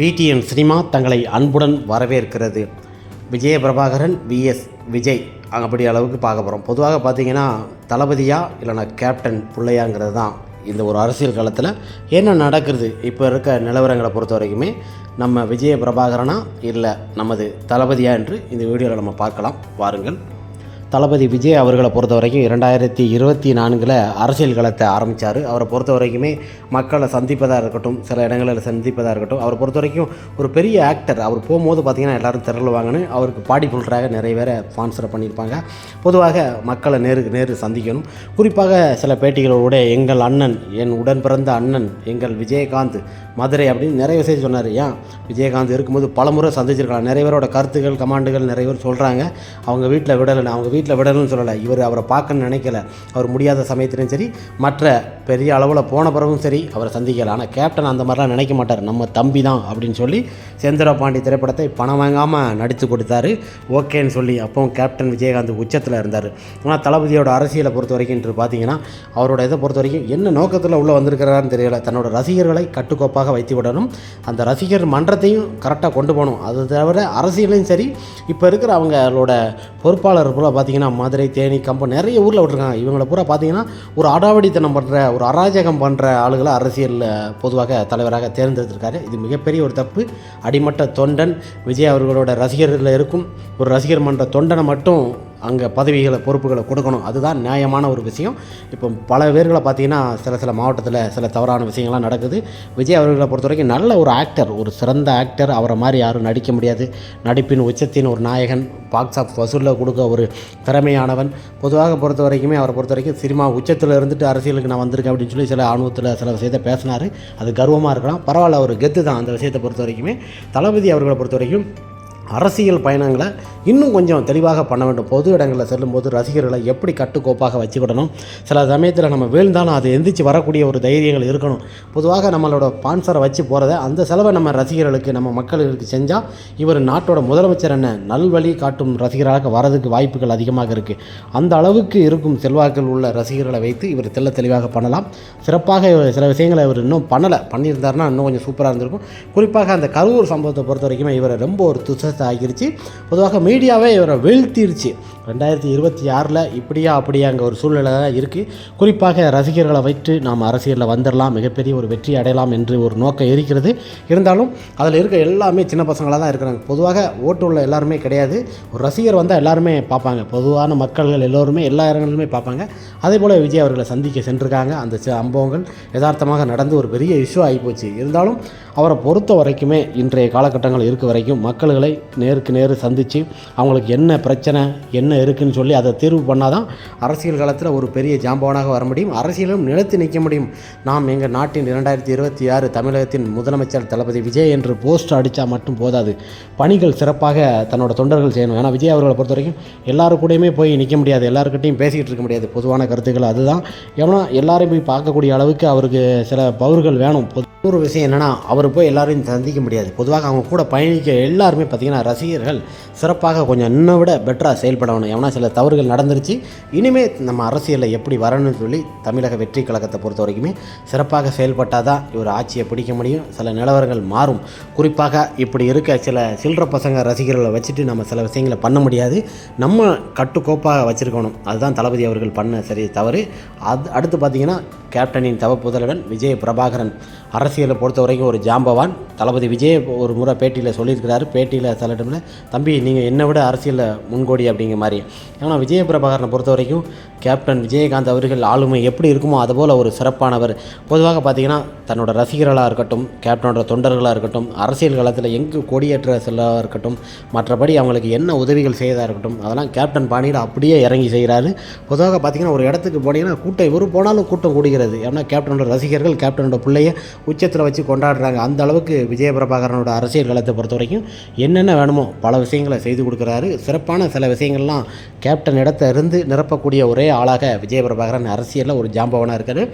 PTN cinema தங்களை அன்புடன் வரவேற்கிறது. விஜய பிரபாகரன் விஎஸ் விஜய் அப்படி அளவுக்கு பார்க்க போகிறோம் பொதுவாக பார்த்தீங்கன்னா தளபதியா இல்லைனா கேப்டன் பிள்ளையாங்கிறது தான் இந்த ஒரு அரசியல் காலத்தில் என்ன நடக்குது இப்போ இருக்க நிலவரங்களை பொறுத்த வரைக்குமே. நம்ம விஜய பிரபாகரனா இல்லை நமது தளபதியா என்று இந்த வீடியோவில் நம்ம பார்க்கலாம். வாருங்கள். தளபதி விஜய் அவர்களை பொறுத்த வரைக்கும் இரண்டாயிரத்தி இருபத்தி நான்கில் அரசியல் களத்தை ஆரம்பித்தார் அவரை பொறுத்த வரைக்குமே மக்களை சந்திப்பதாக இருக்கட்டும் சில இடங்களில் சந்திப்பதாக இருக்கட்டும் அவரை பொறுத்த வரைக்கும் ஒரு பெரிய ஆக்டர் அவர் போகும்போது பார்த்திங்கன்னா எல்லாரும் திரளுவாங்கன்னு அவருக்கு பாடி புல்றாக நிறைய பேரை ஸ்பான்சர் பண்ணியிருப்பாங்க. பொதுவாக மக்களை நேருக்கு நேரு சந்திக்கணும். குறிப்பாக சில பேட்டிகளோட எங்கள் அண்ணன் என் உடன் பிறந்த அண்ணன் எங்கள் விஜயகாந்த் மதுரை அப்படின்னு நிறைய விஷயம் சொன்னார். ஏன்? விஜயகாந்த் இருக்கும்போது பலமுறை சந்திச்சிருக்கலாம். நிறைய பேரோட கருத்துக்கள் கமாண்டுகள் நிறைய பேர் சொல்கிறாங்க அவங்க வீட்டில் விடலை அவங்க வீட்டில் வீட்டில் விடணும்னு சொல்லலை. இவர் அவரை பார்க்கணும்னு நினைக்கல. அவர் முடியாத சமயத்திலும் சரி மற்ற பெரிய அளவில் போன பிறகும் சரி அவரை சந்திக்கலை. ஆனால் கேப்டன் அந்த மாதிரிலாம் நினைக்க மாட்டார். நம்ம தம்பி தான் அப்படின்னு சொல்லி செந்திர பாண்டி திரைப்படத்தை பணம் வாங்காமல் நடித்து கொடுத்தாரு. ஓகேன்னு சொல்லி அப்போவும் கேப்டன் விஜயகாந்த் உச்சத்தில் இருந்தார். ஆனால் தளபதியோட அரசியலை பொறுத்த வரைக்கும் என்று பார்த்தீங்கன்னா அவரோட இதை பொறுத்த வரைக்கும் என்ன நோக்கத்தில் உள்ளே வந்திருக்கிறாருன்னு தெரியல. தன்னோட ரசிகர்களை கட்டுக்கோப்பாக வைத்து விடணும். அந்த ரசிகர் மன்றத்தையும் கரெக்டாக கொண்டு போகணும். அது தவிர அரசியலையும் சரி இப்போ இருக்கிற அவங்களோட பொறுப்பாளர் போல் பார்த்தீங்கன்னா மதுரை தேனி கம்பம் நிறைய ஊரில் விட்டுருக்காங்க. இவங்களை பூரா பார்த்தீங்கன்னா ஒரு அடாவடித்தனம் பண்ணுற ஒரு அராஜகம் பண்ணுற ஆளுகளை அரசியலில் பொதுவாக தலைவராக தேர்ந்தெடுத்திருக்காரு. இது மிகப்பெரிய ஒரு தப்பு. அடிமட்ட தொண்டன் விஜய் அவர்களோட ரசிகர்களில் இருக்கும். ஒரு ரசிகர் மன்ற தொண்டனை மட்டும் அங்கே பதவிகளை பொறுப்புகளை கொடுக்கணும். அதுதான் நியாயமான ஒரு விஷயம். இப்போ பல பேர்களை பார்த்தீங்கன்னா சில சில மாவட்டத்தில் சில தவறான விஷயங்கள்லாம் நடக்குது. விஜய் அவர்களை பொறுத்த வரைக்கும் நல்ல ஒரு ஆக்டர் ஒரு சிறந்த ஆக்டர் அவரை மாதிரி யாரும் நடிக்க முடியாது. நடிப்பின் உச்சத்தின் ஒரு நாயகன் பாக்ஸ் ஆஃப் வசூலில் கொடுக்க ஒரு திறமையானவன். பொதுவாக பொறுத்த வரைக்குமே அவரை பொறுத்த வரைக்கும் சினிமா உச்சத்தில் இருந்துட்டு அரசியலுக்கு நான் வந்திருக்கேன் அப்படின்னு சொல்லி சில ஆணவத்தில் சில விஷயத்தை பேசினார். அது கர்வமாக இருக்கலாம். பரவாயில்ல ஒரு கெத்து தான் அந்த விஷயத்தை பொறுத்த வரைக்குமே தளபதி அவர்களை பொறுத்த வரைக்கும் அரசியல் பயணங்களை இன்னும் கொஞ்சம் தெளிவாக பண்ண வேண்டும். பொது இடங்களில் செல்லும்போது ரசிகர்களை எப்படி கட்டுக்கோப்பாக வச்சுக்கிடணும்? சில சமயத்தில் நம்ம வீழ்ந்தாலும் அது எந்திரிச்சு வரக்கூடிய ஒரு தைரியங்கள் இருக்கணும். பொதுவாக நம்மளோட ஸ்பான்சரை வச்சு போகிறத அந்த செலவை நம்ம ரசிகர்களுக்கு நம்ம மக்களுக்கு செஞ்சால் இவர் நாட்டோட முதலமைச்சர் என்ன நல்வழி காட்டும் ரசிகராக வரதுக்கு வாய்ப்புகள் அதிகமாக இருக்குது அந்த அளவுக்கு இருக்கும் செல்வாக்கள் உள்ள ரசிகர்களை வைத்து இவர் தெல்ல தெளிவாக பண்ணலாம். சிறப்பாக சில விஷயங்களை இவர் இன்னும் பண்ணலை. பண்ணியிருந்தாருன்னா இன்னும் கொஞ்சம் சூப்பராக இருந்திருக்கும். குறிப்பாக அந்த கரூர் சம்பவத்தை பொறுத்த வரைக்குமே இவரை ரொம்ப ஒரு துச துசத்தை ஆகிருச்சு. பொதுவாக மீடியாவே இவரை வீழ்த்திருச்சு. ரெண்டாயிரத்தி இருபத்தி ஆறில் இப்படியா அப்படியாங்க ஒரு சூழ்நிலை தான் இருக்குது குறிப்பாக ரசிகர்களை வைத்து நாம் அரசியலில் வந்துடலாம் மிகப்பெரிய ஒரு வெற்றி அடையலாம் என்று ஒரு நோக்கம் இருக்கிறது. இருந்தாலும் அதில் இருக்க எல்லாமே சின்ன பசங்களாக தான் இருக்கிறாங்க. பொதுவாக ஓட்டு உள்ள எல்லாருமே கிடையாது. ஒரு ரசிகர் வந்தால் எல்லாருமே பார்ப்பாங்க. பொதுவான மக்கள்கள் எல்லோருமே எல்லா இடங்களிலுமே பார்ப்பாங்க. அதே போல் விஜய் அவர்களை சந்திக்க சென்றிருக்காங்க. அந்த ச- சம்பவங்கள் யதார்த்தமாக நடந்து ஒரு பெரிய இஷ்யூ ஆகிப்போச்சு இருந்தாலும் அவரை பொறுத்த வரைக்குமே இன்றைய காலகட்டங்கள் இருக்க வரைக்கும் மக்கள்களை நேருக்கு நேர் சந்தித்து அவங்களுக்கு என்ன பிரச்சனை என்ன இருக்குன்னு சொல்லி அதை தீர்வு பண்ணாதான் அரசியல் காலத்தில் ஒரு பெரிய ஜாம்பவனாக வர முடியும். அரசியலும் நிலைத்து நிற்க முடியும். நாம் எங்கள் நாட்டின் இரண்டாயிரத்தி இருபத்தி ஆறு தமிழகத்தின் முதலமைச்சர் தளபதி விஜய் என்று போஸ்ட் அடித்தா மட்டும் போதாது. பணிகள் சிறப்பாக தன்னோட தொண்டர்கள் செய்யணும். ஏன்னா விஜய் அவர்களை பொறுத்த வரைக்கும் எல்லாரு கூடயுமே போய் நிற்க முடியாது. எல்லாருக்கிட்டையும் பேசிக்கிட்டு இருக்க முடியாது. பொதுவான கருத்துக்கள் அதுதான். ஏன்னா எல்லாரையும் போய் பார்க்கக்கூடிய அளவுக்கு அவருக்கு சில பவர்கள் வேணும். பொது ஒரு விஷயம் என்னென்னா அவர் போய் எல்லாரையும் சந்திக்க முடியாது. பொதுவாக அவங்க கூட பயணிக்க எல்லாருமே பார்த்திங்கன்னா ரசிகர்கள் சிறப்பாக கொஞ்சம் இன்னும் விட பெட்டராக செயல்படணும் ஏன்னா சில தவறுகள் நடந்துருச்சு. இனிமேல் நம்ம அரசியலில் எப்படி வரணும்னு சொல்லி தமிழக வெற்றி கழகத்தை பொறுத்த வரைக்குமே சிறப்பாக செயல்பட்டால் தான் இவர் ஆட்சியை பிடிக்க முடியும். சில நிலவரங்கள் மாறும். குறிப்பாக இப்படி இருக்க சில சில்லற பசங்க ரசிகர்களை வச்சுட்டு நம்ம சில விஷயங்களை பண்ண முடியாது. நம்ம கட்டுக்கோப்பாக வச்சுருக்கணும். அதுதான் தளபதி அவர்கள் பண்ண சரி தவறு. அது அடுத்து பார்த்திங்கன்னா கேப்டனின் தவ புதலுடன் விஜய் பிரபாகரன் அரசியலை பொறுத்த வரைக்கும் ஒரு ஜாம்பவான். தளபதி விஜய் ஒரு முறை பேட்டியில் சொல்லியிருக்கிறாரு. பேட்டியில் சில டைமில் தம்பி நீங்கள் என்னை விட அரசியலில் முன்கோடி அப்படிங்கிற மாதிரி. ஆனால் விஜய பிரபாகரனை பொறுத்த வரைக்கும் கேப்டன் விஜயகாந்த் அவர்கள் ஆளுமை எப்படி இருக்குமோ அதுபோல் ஒரு சிறப்பானவர். பொதுவாக பார்த்தீங்கன்னா தன்னோட ரசிகர்களாக இருக்கட்டும் கேப்டனோட தொண்டர்களாக இருக்கட்டும் அரசியல் காலத்தில் எங்கு கொடியேற்ற செல்லதாக இருக்கட்டும் மற்றபடி அவங்களுக்கு என்ன உதவிகள் செய்யதாக இருக்கட்டும் அதெல்லாம் கேப்டன் பாணியில் அப்படியே இறங்கி செய்கிறாரு பொதுவாக பார்த்தீங்கன்னா ஒரு இடத்துக்கு போனீங்கன்னா கூட்டம் இவர் போனாலும் கூட்டம் கூடுகிறது. ஏன்னா கேப்டனோட ரசிகர்கள் கேப்டனோட பிள்ளைய உச்ச உச்சத்தில் வச்சு கொண்டாடுறாங்க. அந்த அளவுக்கு விஜய பிரபாகரனோட அரசியல் காலத்தை பொறுத்த வரைக்கும் என்னென்ன வேணுமோ பல விஷயங்களை செய்து கொடுக்குறாரு. சிறப்பான சில விஷயங்கள்லாம் கேப்டன் இடத்த இருந்து நிரப்பக்கூடிய ஒரே ஆளாக விஜயபிரபாகரன் அரசியலில் ஒரு ஜாம்பவனாக இருக்காரு.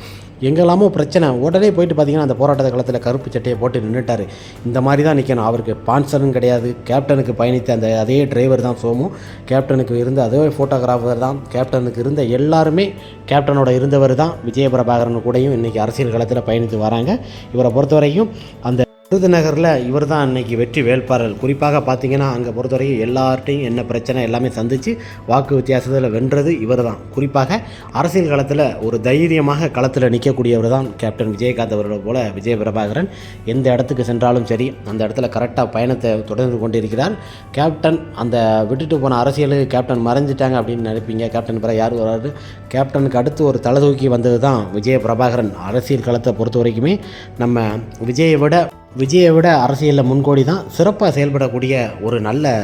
எங்கெல்லாமோ பிரச்சனை உடனே போயிட்டு பார்த்தீங்கன்னா அந்த போராட்ட காலத்தில் கருப்பு சட்டையை போட்டு நின்றுட்டார் இந்த மாதிரி தான் நிற்கணும் அவருக்கு பான்சரும் கிடையாது. கேப்டனுக்கு பயணித்த அந்த அதே டிரைவர் தான் சோமு. கேப்டனுக்கு இருந்த அதே ஃபோட்டோகிராஃபர் தான். கேப்டனுக்கு இருந்த எல்லாருமே கேப்டனோட இருந்தவர் தான் விஜயபிரபாகரன் கூடயும் இன்றைக்கி அரசியல் களத்தில் பயணித்து வராங்க. இவரை பொறுத்த வரைக்கும் அந்த விருதுநகரில் இவர் தான் அன்னைக்கு வெற்றி வேட்பாளர் குறிப்பாக பார்த்தீங்கன்னா அங்கே பொறுத்தவரைக்கும் எல்லார்ட்டையும் என்ன பிரச்சனை எல்லாமே சந்தித்து வாக்கு வித்தியாசத்தில் வென்றது இவர் தான் குறிப்பாக அரசியல் களத்தில் ஒரு தைரியமாக களத்தில் நிற்கக்கூடியவர் தான் கேப்டன் விஜயகாந்த் அவர்களை போல விஜய பிரபாகரன். எந்த இடத்துக்கு சென்றாலும் சரி அந்த இடத்துல கரெக்டாக பயணத்தை தொடர்ந்து கொண்டிருக்கிறார். கேப்டன் அந்த விட்டுட்டு போன அரசியலுக்கு கேப்டன் மறைஞ்சிட்டாங்க அப்படின்னு நினைப்பீங்க. கேப்டன் பிற யார் வராரு? கேப்டனுக்கு அடுத்து ஒரு தலை தூக்கி வந்தது தான் விஜய பிரபாகரன். அரசியல் களத்தை பொறுத்த வரைக்குமே நம்ம விஜயை விட விஜயை விட அரசியலில் முன்கோடி தான் சிறப்பாக செயல்படக்கூடிய ஒரு நல்ல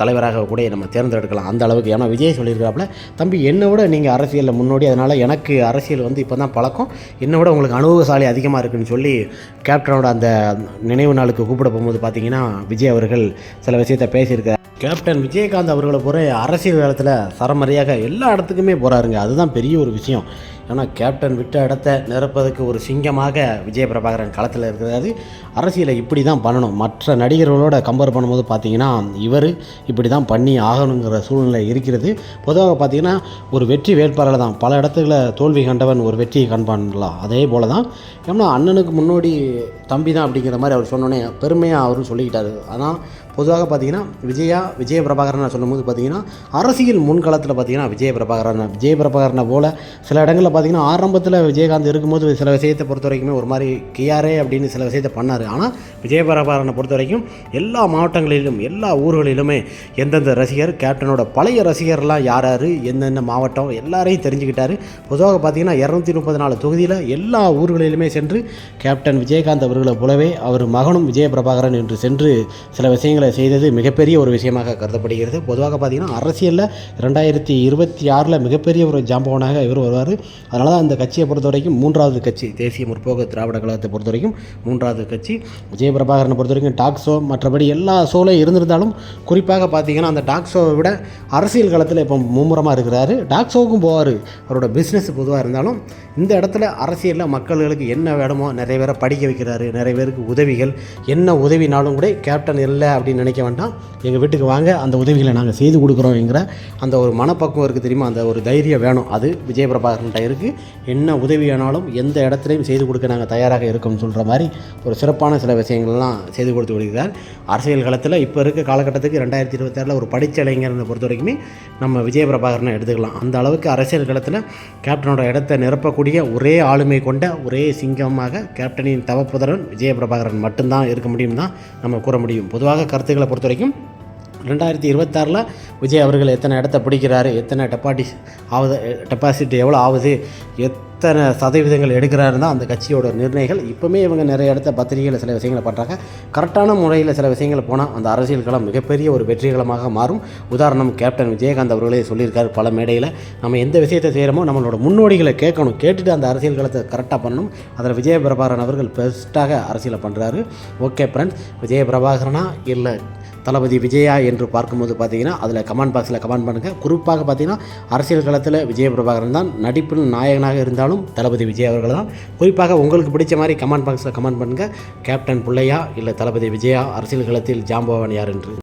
தலைவராக கூட நம்ம தேர்ந்தெடுக்கலாம். அந்த அளவுக்கு. ஏன்னா விஜய் சொல்லியிருக்காப்புல தம்பி என்னை விட நீங்கள் அரசியலில் முன்னோடி. அதனால் எனக்கு அரசியல் வந்து இப்போ தான் பழக்கம். என்னை விட உங்களுக்கு அனுபவசாலி அதிகமாக இருக்குன்னு சொல்லி கேப்டனோட அந்த நினைவு நாளுக்கு கூப்பிட போகும்போது பார்த்தீங்கன்னா விஜய் அவர்கள் சில விஷயத்தை பேசியிருக்கார். கேப்டன் விஜயகாந்த் அவர்களை போகிற அரசியல் காலத்தில் சரமறையாக எல்லா இடத்துக்குமே போகிறாருங்க அதுதான் பெரிய ஒரு விஷயம். ஏன்னா கேப்டன் விட்ட இடத்த நிரப்பதற்கு ஒரு சிங்கமாக விஜய பிரபாகரன் களத்தில் இருக்கிறாரு அரசியலை இப்படி தான் பண்ணணும். மற்ற நடிகர்களோட கம்பேர் பண்ணும்போது பார்த்தீங்கன்னா இவர் இப்படி தான் பண்ணி ஆகணுங்கிற சூழ்நிலை இருக்கிறது. பொதுவாக பார்த்தீங்கன்னா ஒரு வெற்றி வேட்பாளர் தான். பல இடத்துல தோல்வி கண்டவன் ஒரு வெற்றியை கண்பான்லாம் அதே போல தான் ஏன்னா அண்ணனுக்கு முன்னோடி தம்பி தான் அப்படிங்கிற மாதிரி அவர் சொன்னோன்னே பெருமையாக அவரும் சொல்லிக்கிட்டாரு. ஆனால் பொதுவாக பார்த்தீங்கன்னா விஜயா விஜய பிரபாகரனை சொல்லும்போது பார்த்தீங்கன்னா அரசியல் முன்களத்தில் பார்த்தீங்கன்னா விஜய பிரபாகரன் விஜய பிரபாகரனை போல சில இடங்களில் பார்த்தீங்கன்னா ஆரம்பத்தில் விஜயகாந்த் இருக்கும்போது சில விஷயத்தை பொறுத்த வரைக்குமே ஒரு மாதிரி கியாரே அப்படின்னு சில விஷயத்தை பண்ணார். ஆனால் விஜய பிரபாகரனை பொறுத்த வரைக்கும் எல்லா மாவட்டங்களிலும் எல்லா ஊர்களிலுமே எந்தெந்த ரசிகர் கேப்டனோட பழைய ரசிகர்லாம் யார் யார் எந்தெந்த மாவட்டம் எல்லாரையும் தெரிஞ்சுக்கிட்டாரு. பொதுவாக பார்த்தீங்கன்னா இரநூத்தி முப்பது நாலு தொகுதியில் எல்லா ஊர்களிலுமே சென்று கேப்டன் விஜயகாந்த் அவர்களை போலவே அவர் மகனும் விஜய பிரபாகரன் என்று சென்று சில விஷயங்களை செய்தது மிகப்பெரிய ஒரு விஷயமாக கருதப்படுகிறது. பொதுவாக பார்த்தீங்கன்னா அரசியலில் ரெண்டாயிரத்தி இருபத்தி ஆறில் மிகப்பெரிய ஒரு ஜாம்பவனாக இவர் வருவார். அதனால தான் அந்த கட்சியை பொறுத்த வரைக்கும் மூன்றாவது கட்சி தேசிய முற்போக்கு திராவிட கழகத்தை பொறுத்த வரைக்கும் மூன்றாவது கட்சி. விஜய பிரபாகரனை பொறுத்த வரைக்கும் டாக் ஷோ மற்றபடி எல்லா ஷோலையும் இருந்திருந்தாலும் குறிப்பாக பார்த்தீங்கன்னா அந்த டாக் ஷோவை விட அரசியல் களத்தில் இப்போ மும்முரமாக இருக்கிறாரு. டாக் ஷோவுக்கும் போவார். அவரோட பிஸ்னஸ் பொதுவாக இருந்தாலும் இந்த இடத்துல அரசியலில் மக்களுக்கு என்ன வேணுமோ நிறைய பேரை படிக்க வைக்கிறாரு. நிறைய பேருக்கு உதவிகள். என்ன உதவினாலும் கூட கேப்டன் இல்லை அப்படின்னு நினைக்க வேண்டாம். எங்கள் வீட்டுக்கு வாங்க அந்த உதவிகளை நாங்கள் செய்து கொடுக்குறோங்கிற அந்த ஒரு மனப்பக்குவம் இருக்குது தெரியுமா? அந்த ஒரு தைரியம் வேணும். அது விஜயபிரபாகரன்ட்ட இருக்குது என்ன உதவி வேணாலும் எந்த இடத்துலையும் செய்து கொடுக்க நாங்கள் தயாராக இருக்கோம்னு சொல்கிற மாதிரி ஒரு சிறப்பான சில விஷயங்கள்லாம் செய்து கொடுத்து கொடுக்கிறார் அரசியல் காலத்தில் இப்போ இருக்க காலகட்டத்துக்கு ரெண்டாயிரத்தி இருபத்தாறில் ஒரு படித்த இளைஞர்னு பொறுத்த வரைக்குமே நம்ம விஜயபிரபாகரனை எடுத்துக்கலாம். அந்த அளவுக்கு அரசியல் களத்தில் கேப்டனோட இடத்தை நிரப்பக்கூடிய ஒரே ஆளுமை கொண்ட ஒரே சிங்கமாக கேப்டனின் தவப்புதரன் விஜயபிரபாகரன் மட்டும்தான் இருக்க முடியும் தான் நம்ம கூற முடியும். பொதுவாக கருத்து கருத்துக்களை பொறுத்த வரைக்கும் ரெண்டாயிரத்தி இருபத்தாறில் விஜய் அவர்கள் எத்தனை இடத்த பிடிக்கிறாரு எத்தனை டெப்பாட்டி ஆகுது டெபாசிட் எவ்வளோ ஆகுது எத்தனை சதவீதங்கள் எடுக்கிறாருன்னு தான் அந்த கட்சியோட நிர்ணயங்கள் இப்போவுமே இவங்க நிறைய இடத்த பத்திரிகையில் சில விஷயங்களை பண்ணுறாங்க கரெக்டான முறையில் சில விஷயங்கள் போனால் அந்த அரசியல் களம் மிகப்பெரிய ஒரு வெற்றிகளமாக மாறும். உதாரணம் கேப்டன் விஜயகாந்த் அவர்களே சொல்லியிருக்காரு பல மேடையில் நம்ம எந்த விஷயத்தை செய்கிறோமோ நம்மளோட முன்னோடிகளை கேட்கணும் கேட்டுட்டு அந்த அரசியல் களத்தை கரெக்டாக பண்ணணும். அதில் விஜய பிரபாகரன் அவர்கள் பெஸ்ட்டாக அரசியலை பண்ணுறாரு ஓகே ஃப்ரெண்ட்ஸ் விஜயபிரபாகரனா இல்லை தளபதி விஜயா என்று பார்க்கும்போது பார்த்தீங்கன்னா அதில் கமெண்ட் பாக்ஸில் கமெண்ட் பண்ணுங்கள் குறிப்பாக பார்த்தீங்கன்னா அரசியல் களத்தில் விஜய பிரபாகரன் தான் நடிப்பில் நாயகனாக இருந்தாலும் தளபதி விஜய் அவர்கள் தான். குறிப்பாக உங்களுக்கு பிடிச்ச மாதிரி கமெண்ட் பாக்ஸில் கமெண்ட் பண்ணுங்கள் கேப்டன் பிள்ளையா இல்லை தளபதி விஜயா அரசியல் களத்தில் ஜாம்பவான் யார் என்று.